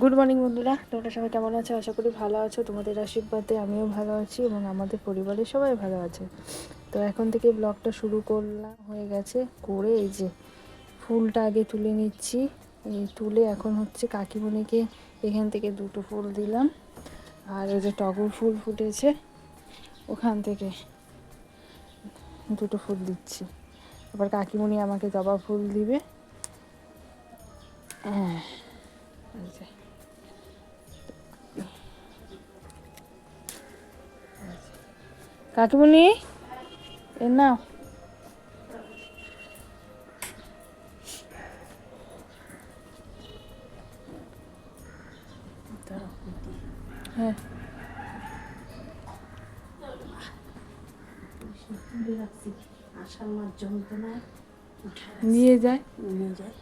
Good morning বন্ধুরা। তোমরা সবাই কেমন আছো? আশা করি ভালো আছো। তোমাদের আশীর্বাদে আমিও ভালো আছি এবং আমাদের পরিবারের সবাই ভালো আছে। তো এখন থেকে ব্লগটা শুরু করলাম। হয়ে গেছে করে এই যে ফুলটা আগে তুলে নিচ্ছি। এই তুলে এখন হচ্ছে কাকিমণিকে এখান থেকে দুটো ফুল দিলাম। আর ওই যে টগর ফুল ফুটেছে, ওখান থেকে দুটো ফুল দিচ্ছি। আবার কাকিমণি আমাকে জবা ফুল দিবে। হ্যাঁ এই কাকিমণি এ নাও। হ্যাঁ। যন্ত্রণায় নিয়ে যায়। নিয়ে যায়।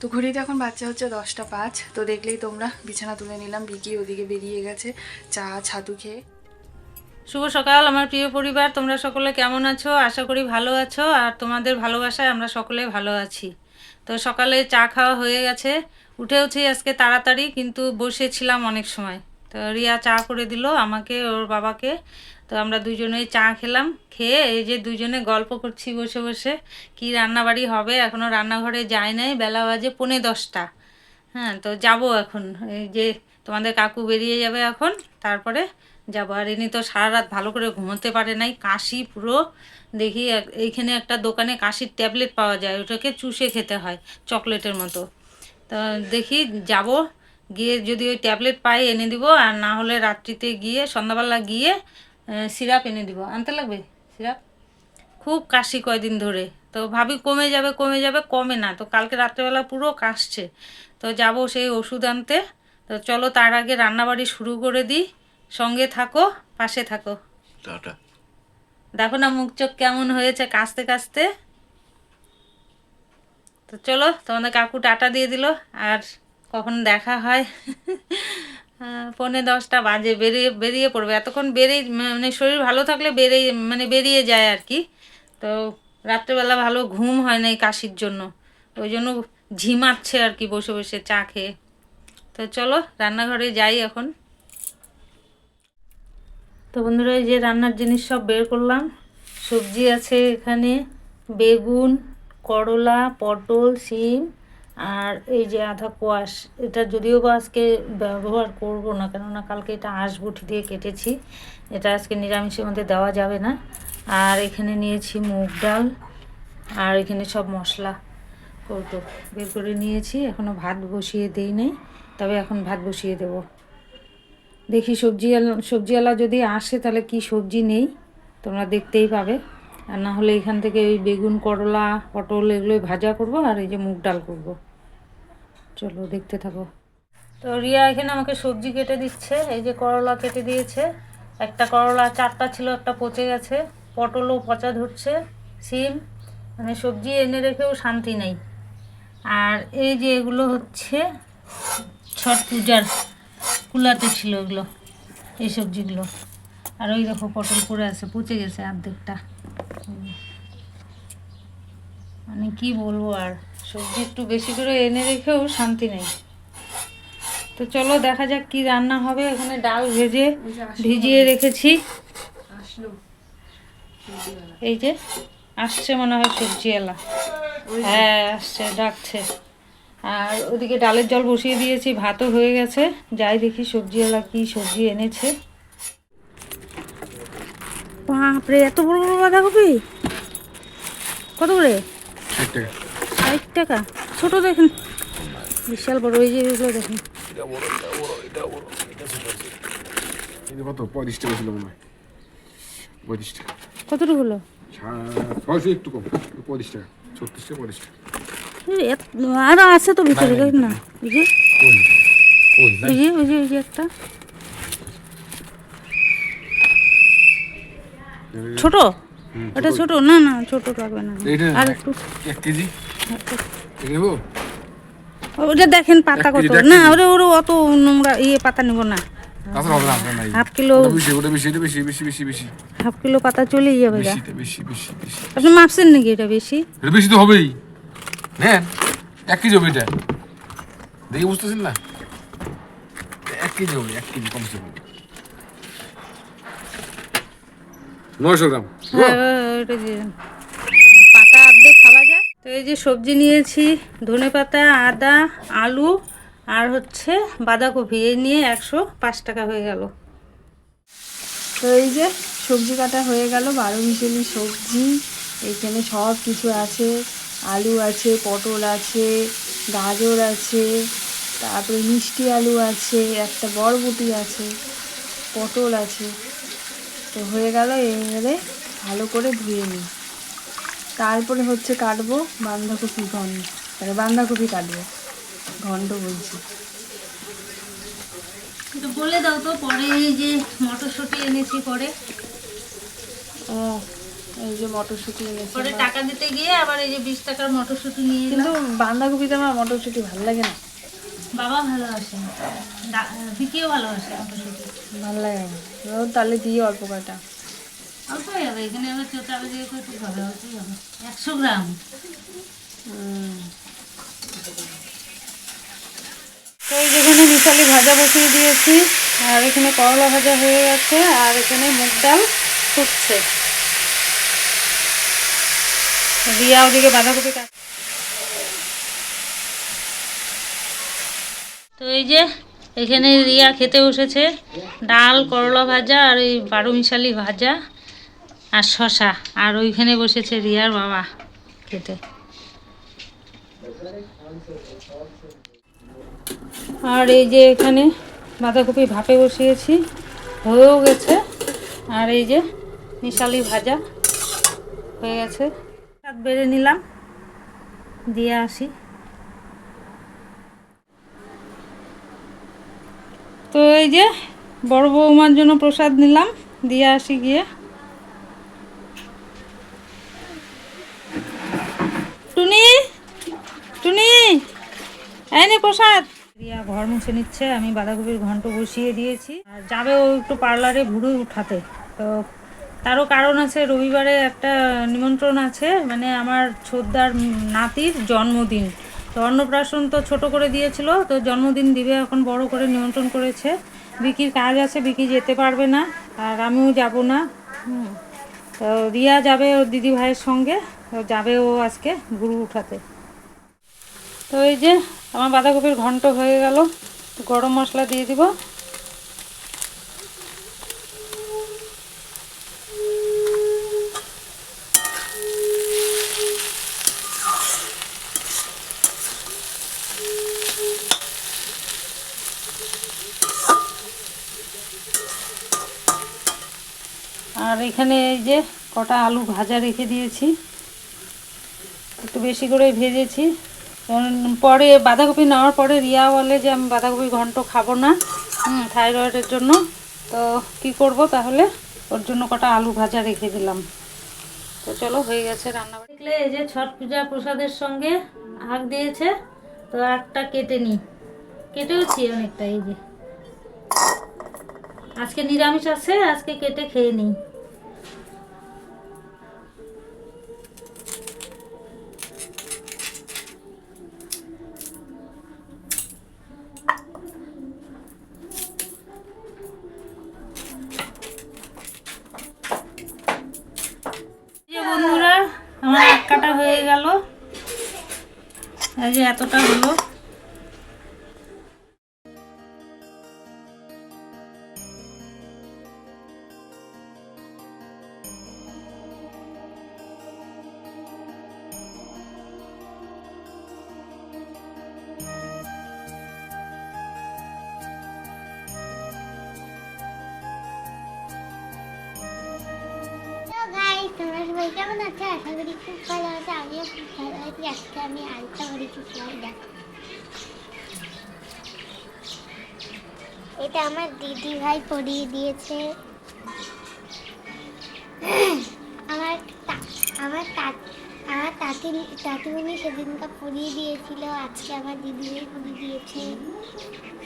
তো ঘড়িতে এখন বাচ্চা হচ্ছে দশটা পাঁচ, তো দেখলেই তোমরা বিছানা তুলে নিলাম বিকি ওদিকে বেরিয়ে গেছে চা, ছাতু খেয়ে। শুভ সকাল, আমার প্রিয় পরিবার, তোমরা সকলে কেমন আছো? আশা করি ভালো আছো, আর তোমাদের ভালোবাসায় আমরা সকলে ভালো আছি। তো সকালে চা খাওয়া হয়ে গেছে উঠেওছি আজকে তাড়াতাড়ি, কিন্তু বসেছিলাম অনেক সময়। তো রিয়া চা করে দিল আমাকে, ওর বাবাকে। তো আমরা দুজনে চা খেলাম, খেয়ে এই যে দুজনে গল্প করছি বসে বসে, কি রান্নাবাড়ি হবে? এখনও রান্নাঘরে যায় নাই, বেলা বাজে পৌনে দশটা। হ্যাঁ তো যাব এখন। এই যে তোমাদের কাকু বেরিয়ে যাবে এখন, তারপরে যাব। আর এনে তো সারা রাত ভালো করে ঘুমোতে পারে নাই, কাশি পুরো। দেখি এইখানে একটা দোকানে কাশির ট্যাবলেট পাওয়া যায়, ওটাকে চুষে খেতে হয়, চকলেটের মতো। তো দেখি যাব, গিয়ে যদি ওই ট্যাবলেট পাই, এনে দিব, আর না হলে রাত্রিতে গিয়ে, সন্ধ্যাবেলা গিয়ে সিরাপ এনে দিব। আনতে লাগবে সিরাপ? খুব কাশি কয়দিন ধরে। তো ভাবি কমে যাবে কমে যাবে কমে না। তো কালকে রাত্রেবেলা পুরো কাশছে। তো যাব সেই ওষুধ আনতে। তো চলো তার আগে রান্নাবাড়ি শুরু করে দিই। সঙ্গে থাকো পাশে থাকো। দেখো না মুখ চোখ কেমন হয়েছে কাশতে কাশতে। তো চলো তোমাদের কাকু টাটা দিয়ে দিল। আর কখন দেখা হয়। পৌনে দশটা বাজে, বেরিয়ে বেরিয়ে পড়বে। এতক্ষণ বেরিয়ে মানে শরীর ভালো থাকলে বেরিয়ে মানে বেরিয়ে যায় আর কি। তো রাত্রেবেলা ভালো ঘুম হয় না এই কাশির জন্য। ওই জন্য ঝিমাচ্ছে আর কি বসে বসে চা খেয়ে। তো চলো, রান্নাঘরে যাই এখন। তো বন্ধুরা, এই যে রান্নার জিনিস সব বের করলাম। সবজি আছে এখানে। বেগুন, করলা, পটল সিম আর এই যে আধা কোয়াশ, এটা যদিও বা আজকে ব্যবহার করব না, কেননা কালকে এটা আঁশবুটি দিয়ে কেটেছি। এটা আজকে নিরামিষের মধ্যে দেওয়া যাবে না। আর এখানে নিয়েছি মুগ ডাল, আর এখানে সব মশলা। কৌটো বের করে নিয়েছি এখনও ভাত বসিয়ে দেই নাই, তবে এখন ভাত বসিয়ে দেবো। দেখি সবজিওয়ালা সবজিওয়ালা যদি আসে তাহলে কি সবজি নেই, তোমরা দেখতেই পাবে। আর না হলে এখান থেকে ওই বেগুন, করলা, পটল এগুলোই ভাজা করব আর এই যে মুগ ডাল করব। চলো দেখতে থাকো। তো রিয়া এখানে আমাকে সবজি কেটে দিচ্ছে, এই যে করলা কেটে দিয়েছে। একটা করলা, চারটা ছিল, একটা পচে গেছে। পটলও পচা ধরছে, সিম। মানে সবজি এনে রেখেও শান্তি নেই। আর এই যে এগুলো হচ্ছে, ছট পূজার কুলাতে ছিল এগুলো, এই সবজিগুলো। আর ওই দেখো পটল পড়ে আছে, পচে গেছে অর্ধেকটা। মানে কি বলব আর? সবজি একটু বেশি করে এনে রেখেও শান্তি নেই। তো চলো দেখা যাক কি রান্না হবে। এখানে ডাল ভেজে ভিজিয়ে রেখেছি। এই যে, আসছে মনে হয় সবজিওয়ালা। হ্যাঁ আসছে, ডাকছে। আর ওদিকে ডালের জল বসিয়ে দিয়েছি, ভাতও হয়ে গেছে। যাই দেখি সবজিওয়ালা কি সবজি এনেছে। বাপরে এত বড় বড় বাঁধাকপি? কত করে? ষাট টাকা। ষাট টাকা? ছোট দেখেন। বিশাল বড় ওই যে এগুলো দেখেন। কত? পঁয়ত্রিশ টাকা ছিল মনে হয়। পঁয়ত্রিশ টাকা। কতটুকু হলো? ছয়শো একটু কম। পঁয়ত্রিশ টাকা ছত্রিশ টাকা পঁয়ত্রিশ টাকা। এই আরও আছে তো ভিতরে না ওই যে ওই যে ওই যে একটা। ছোট? ওটা ছোট। না না ছোট লাগবে না। আর একটু এক কেজি? নেব? ওটা দেখেন পাতা কত। না ওরে ওটা অত নোংরা ইয়ে পাতা নেব না। হাফ কিলো এটা কিলো পাতা যাবে আপনি মাপছেন নাকি এটা বেশি? বেশি তো হবেই। নেন এক কেজি হবে এটা। দেখে বুঝতেছেন না? এক কেজি হবে এক কেজি কমসে কম নয়শো গ্রাম। হ্যাঁ। পাতা অর্ধেক খাওয়া যায়। তো এই যে সবজি নিয়েছি ধনে পাতা আদা আলু আর হচ্ছে বাঁধাকপি। এই নিয়ে একশো পাঁচ টাকা হয়ে গেল। তো এই যে সবজি কাটা হয়ে গেল বারো মিশালি সবজি। এখানে সব কিছু আছে। আলু আছে পটল আছে গাজর আছে তারপরে মিষ্টি আলু আছে একটা বরবটি আছে পটল আছে। তো হয়ে গেল এবারে ভালো করে ধুয়ে নিই। তারপরে হচ্ছে কাটবো বাঁধাকপি ঘন্ট মানে বাঁধাকপি কাটবো ঘন্ট বলছি। তো বলে দাও তো পরে এই যে মটরশুঁটি এনেছি পরে। ও এই যে মটরশুঁটি এনেছি। পরে টাকা দিতে গিয়ে আবার এই যে বিশ টাকার মটরশুঁটি নিয়ে কিন্তু বাঁধাকপিতে আমার মটরশুঁটি ভালো লাগে না। বাবা ভালোবাসে দা- ভালোবাসে মটরশুঁটি। ভালো লাগে না। তাহলে দিয়ে অল্প কাটা অল্প যাবে এখানে আবার দিয়ে হবে। একশো গ্রাম। হুম। তো এই যেখানে মিশালি ভাজা বসিয়ে দিয়েছি আর এখানে করলা ভাজা হয়ে গেছে আর এখানে মুগ ডাল ফুটছে। রিয়া ওদিকে বাঁধাকপি কাট তো এই যে এখানে রিয়া খেতে বসেছে। ডাল, করলা ভাজা আর এই বারো মিশালি ভাজা আর শশা আর ওইখানে বসেছে রিয়ার বাবা খেতে। আর এই যে এখানে বাঁধাকপি ভাপে বসিয়েছি, হয়েও গেছে। আর এই যে মিশালি ভাজা হয়ে গেছে। বেড়ে নিলাম। দিয়ে আসি। তো এই যে বড় বৌমার জন্য প্রসাদ নিলাম, দিয়ে আসি গিয়ে। টুনি টুনি, এই নে প্রসাদ। রিয়া ঘর মুছে নিচ্ছে, আমি বাঁধাকপির ঘন্ট বসিয়ে দিয়েছি। আর যাবে ও একটু পার্লারে ভুড়ি উঠাতে। তো তারও কারণ আছে, রবিবারে একটা নিমন্ত্রণ আছে মানে আমার ছোদ্দার নাতির জন্মদিন। তো অন্নপ্রাশন তো ছোট করে দিয়েছিল, তো জন্মদিন দিবে এখন বড় করে নিমন্ত্রণ করেছে। বিকির কাজ আছে, বিকি যেতে পারবে না, আর আমিও যাব না। তো রিয়া যাবে ওর দিদি ভাইয়ের সঙ্গে, তো যাবে ও আজকে গুরু উঠাতে। তো এই যে, আমার বাঁধাকপির ঘন্ট হয়ে গেল গরম মশলা দিয়ে দিব। আর এখানে এই যে কটা আলু ভাজা রেখে দিয়েছি। একটু বেশি করে ভেজেছি। পরে বাঁধাকপি নেওয়ার পরে রিয়া বলে যে আমি বাঁধাকপি ঘন্ট খাব না থাইরয়েডের জন্য। তো কি করব তাহলে? ওর জন্য কটা আলু ভাজা রেখে দিলাম। তো চলো, হয়ে গেছে রান্না দেখলে এই যে ছট পূজা প্রসাদের সঙ্গে আগ দিয়েছে, তো একটা কেটে নিই। কেটেওছি অনেকটা, এই যে। আজকে নিরামিষ আছে, আজকে কেটে খেয়ে নিই। বন্ধুরা, আমার এক কাটা হয়ে গেল। এই যে এতটা হলো। তোমরা কেমন আছো আশা করি খুব ভালো আছে আমিও খুব ভালো আছি আমি আলতা ভরেছি সবাই দেখো এটা আমার দিদি ভাই পরিয়ে দিয়েছে আমার আমার আমার তাঁতি তাঁতিমণি সেদিনটা পরিয়ে দিয়েছিল আজকে আমার দিদি ভাই পরিয়ে দিয়েছে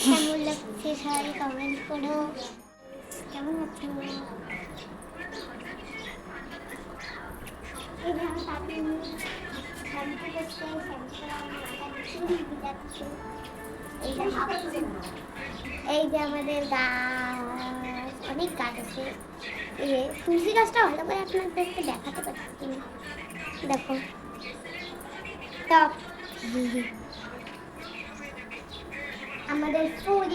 কেমন লাগছে সবাই কমেন্ট করো কেমন আছো এই যে আমার তাঁতিমণি শ্যাম্পু করছে শ্যাম্পু করে আমার মাথা চুল ভিজাচ্ছে এই যে আমাদের গাছ অনেক গাছ। আছে এই যে তুলসী গাছটা ভালো করে আপনাদেরকে দেখাতে পারছি। দেখো আমাদের ফুল।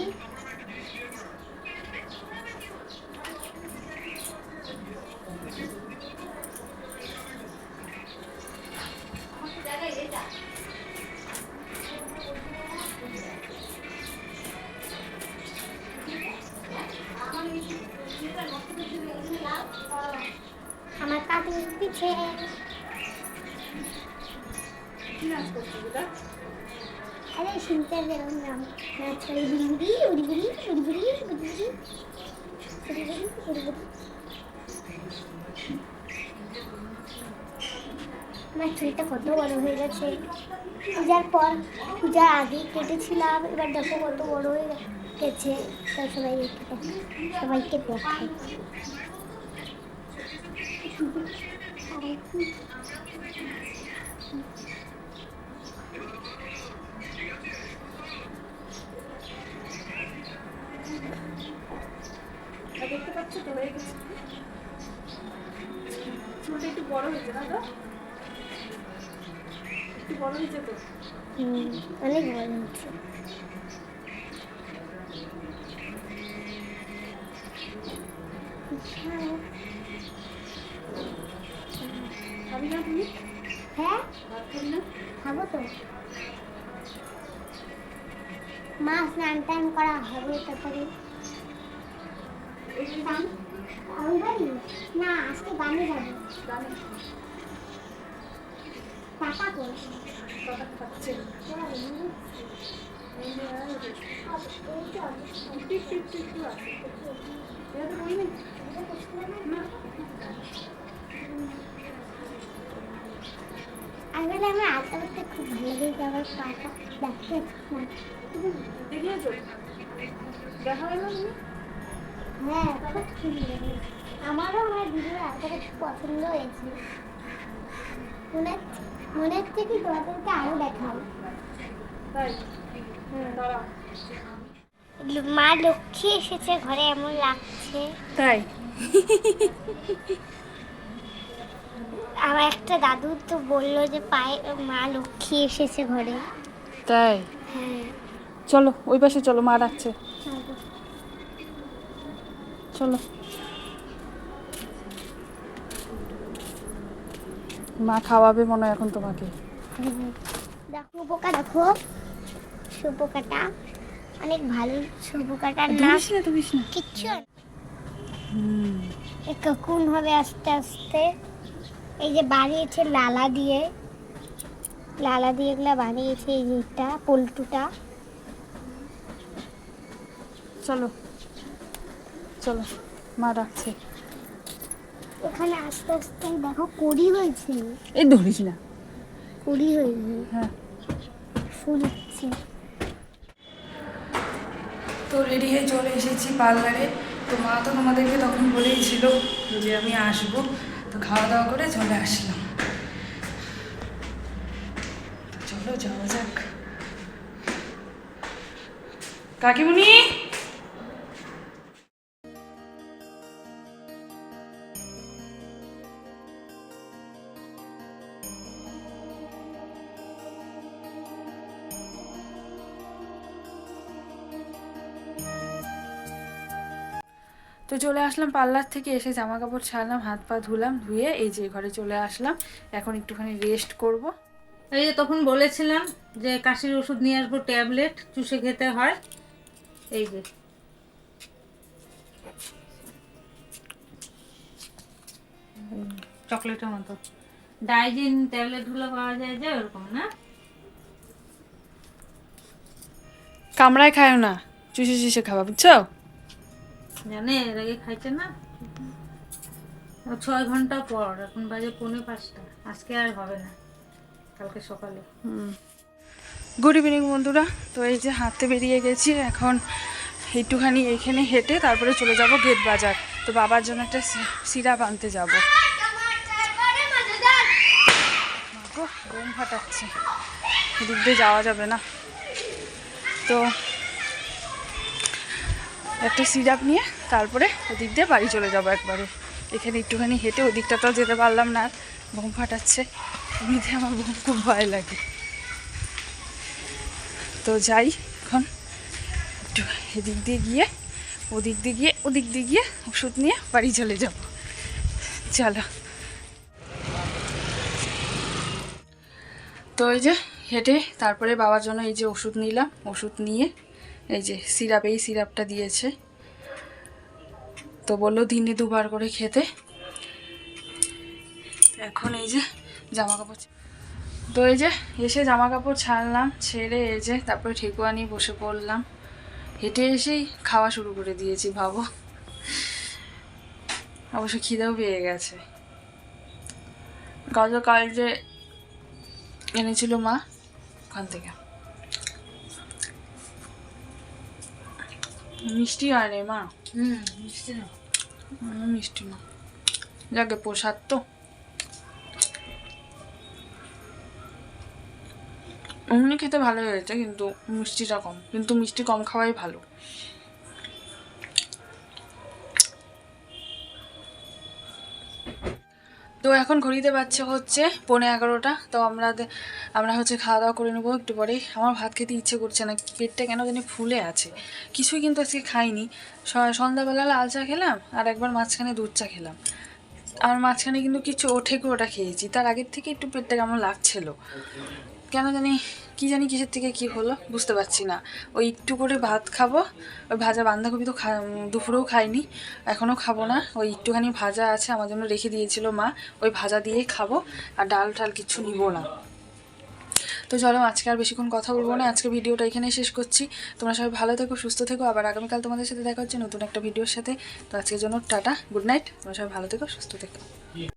পিছে আরে শুনতে বেরোন নাম নাচ করে বুড়ি বুড়ি বুড়ি বুড়ি উড়ি বুড়ি উড়ি বুড়ি উড়ি বুড়ি আমার চুলটা কত বড় হয়ে গেছে পূজার পর, পূজার আগে কেটেছিলাম, এবার দেখো কত বড় হয়ে গেছে তাই সবাই। সবাইকে দেখাই দেখতে পাচ্ছ তো হয়ে গেছে চুলটা একটু বড় হয়েছে না একটু বড় হয়েছে তো অনেক বড় হচ্ছে। খাবি না তো? মা স্নান টান করা হবে তারপরে না আজকে গানে যাব। পাপা কই? কথা খাচ্ছে একটু একটু একটু একটু আছে এটা তো করিনি না আসলে আলতা খুব ভালো লাগে যে আমার পাটা দেখতে না। দেখিয়েছো দেখা হলো হ্যাঁ খুব সুন্দর আমারও আমার দিদির আলতাটা খুব পছন্দ হয়েছে। মনে হচ্ছে মনে হচ্ছে কি তোমাদেরকে আরও দাঁড়াও মা লক্ষ্মী এসেছে ঘরে এমন লাগছে। তাই? আমার একটা দাদু তো বলল যে পায়ে মা লক্ষ্মী এসেছে ঘরে। তাই? হ্যাঁ। চলো ওই পাশে চলো মা ডাকছে। চলো। মা খাওয়াবে মনে হয় এখন তোমাকে। দেখো পোকা দেখো। শুপোকাটা অনেক ভালো শুপোকাটার নাম না তুমি কিচ্ছু না। এ কখন হবে আস্তে আস্তে। এই যে বানিয়েছে লালা দিয়ে। লালা দিয়ে এগুলা বানিয়েছে এই যেটা পল্টুটা। চলো। চলো মা রাখছে এখানে আস্তে আস্তে দেখো কড়ি হয়েছে। এই ধরিস না। কড়ি হয়েছে হ্যাঁ। ফুল হচ্ছে তো রেডি হয়ে চলে এসেছি পার্লারে তো মা তো তোমাদেরকে তখন বলেই ছিল যে আমি আসব। তো খাওয়া দাওয়া করে চলে আসলাম। চলো যাওয়া যাক। কাকিমুনি? চলে আসলাম পার্লার থেকে এসে জামা কাপড় ছাড়লাম হাত পা ধুলাম ধুয়ে এই যে ঘরে চলে আসলাম। এখন একটুখানি রেস্ট করব। এই যে তখন বলেছিলাম যে কাশির ওষুধ নিয়ে আসব ট্যাবলেট চুষে খেতে হয়। এই যে। চকলেটের মতো। ডাইজিন ট্যাবলেটগুলো পাওয়া যায় যে ওরকম না? কামড়ায় খায় না চুষে চুষে খাওয়া বুঝছ? জানে? এর আগে খাইছে না? ছয় ঘণ্টা পর, এখন বাজে পৌনে পাঁচটা। আজকে আর হবে না, কালকে সকালে। গুড ইভিনিং বন্ধুরা। তো এই যে হাঁটতে বেরিয়ে গেছি, এখন একটুখানি এইখানে হেঁটে তারপরে চলে যাব গেট বাজার। তো বাবার জন্য একটা সিরাপ আনতে যাব। গরম ফাটাচ্ছে। এদিক দিয়ে যাওয়া যাবে না। তো একটা সিরাপ নিয়ে তারপরে ওদিক দিয়ে বাড়ি চলে যাব একবারে। এখানে একটুখানি হেঁটে ওদিকটা তো যেতে পারলাম না আর বোম ফাটাচ্ছে। এমনিতে আমার বোম খুব ভয় লাগে। তো যাই, এখন একটু এদিক দিয়ে গিয়ে, ওদিক দিয়ে গিয়ে, ওদিক দিয়ে গিয়ে ওষুধ নিয়ে বাড়ি চলে যাব। চলো। তো এই যে হেঁটে তারপরে বাবার জন্য এই যে ওষুধ নিলাম, ওষুধ নিয়ে এই যে সিরাপ, এই সিরাপটা দিয়েছে। তো বলল দিনে দুবার করে খেতে। এখন এই যে জামা কাপড় তো এই যে এসে জামা কাপড় ছাড়লাম, ছেড়ে এই যে তারপরে ঠেকুয়া নিয়ে বসে পড়লাম। হেঁটে এসেই খাওয়া শুরু করে দিয়েছি, ভাবো। অবশ্য খিদেও পেয়ে গেছে। গতকাল যে এনেছিল মা, ওখান থেকে। মিষ্টি হয় রে মা। হুম মিষ্টি না মিষ্টি না যাকে প্রসাদ তো। অমনি খেতে ভালো হয়েছে কিন্তু মিষ্টিটা কম। কিন্তু মিষ্টি কম খাওয়াই ভালো। এখন ঘড়িতে বাচ্চা হচ্ছে পনে এগারোটা, তো আমরা আমরা হচ্ছে খাওয়া দাওয়া করে নেব একটু পরেই। আমার ভাত খেতে ইচ্ছে করছে না, পেটটা কেন জানি ফুলে আছে। কিছুই কিন্তু আজকে খাইনি। সন্ধ্যাবেলা লাল চা খেলাম আর একবার মাঝখানে দুধ চা খেলাম। আর মাঝখানে কিন্তু কিছু ওঠে ওটা খেয়েছি। তার আগের থেকে একটু পেটটা কেমন লাগছিল? কেন জানি কি জানি কিসের থেকে কি হলো, বুঝতে পারছি না। ওই একটু করে ভাত খাব, ওই ভাজা বাঁধাকপি তো দুপুরেও খাইনি, এখনও খাব না। ওই একটুখানি ভাজা আছে, আমার জন্য রেখে দিয়েছিল মা, ওই ভাজা দিয়েই খাব, আর ডাল টাল কিছু নিব না। তো চলো, আজকে আর বেশিক্ষণ কথা বলব না, আজকে ভিডিওটা এখানেই শেষ করছি। তোমরা সবাই ভালো থেকো, সুস্থ থেকো, আবার আগামীকাল তোমাদের সাথে দেখা হচ্ছে নতুন একটা ভিডিওর সাথে। তো আজকের জন্য টাটা, গুড নাইট, তোমরা সবাই ভালো থেকো, সুস্থ থেকো।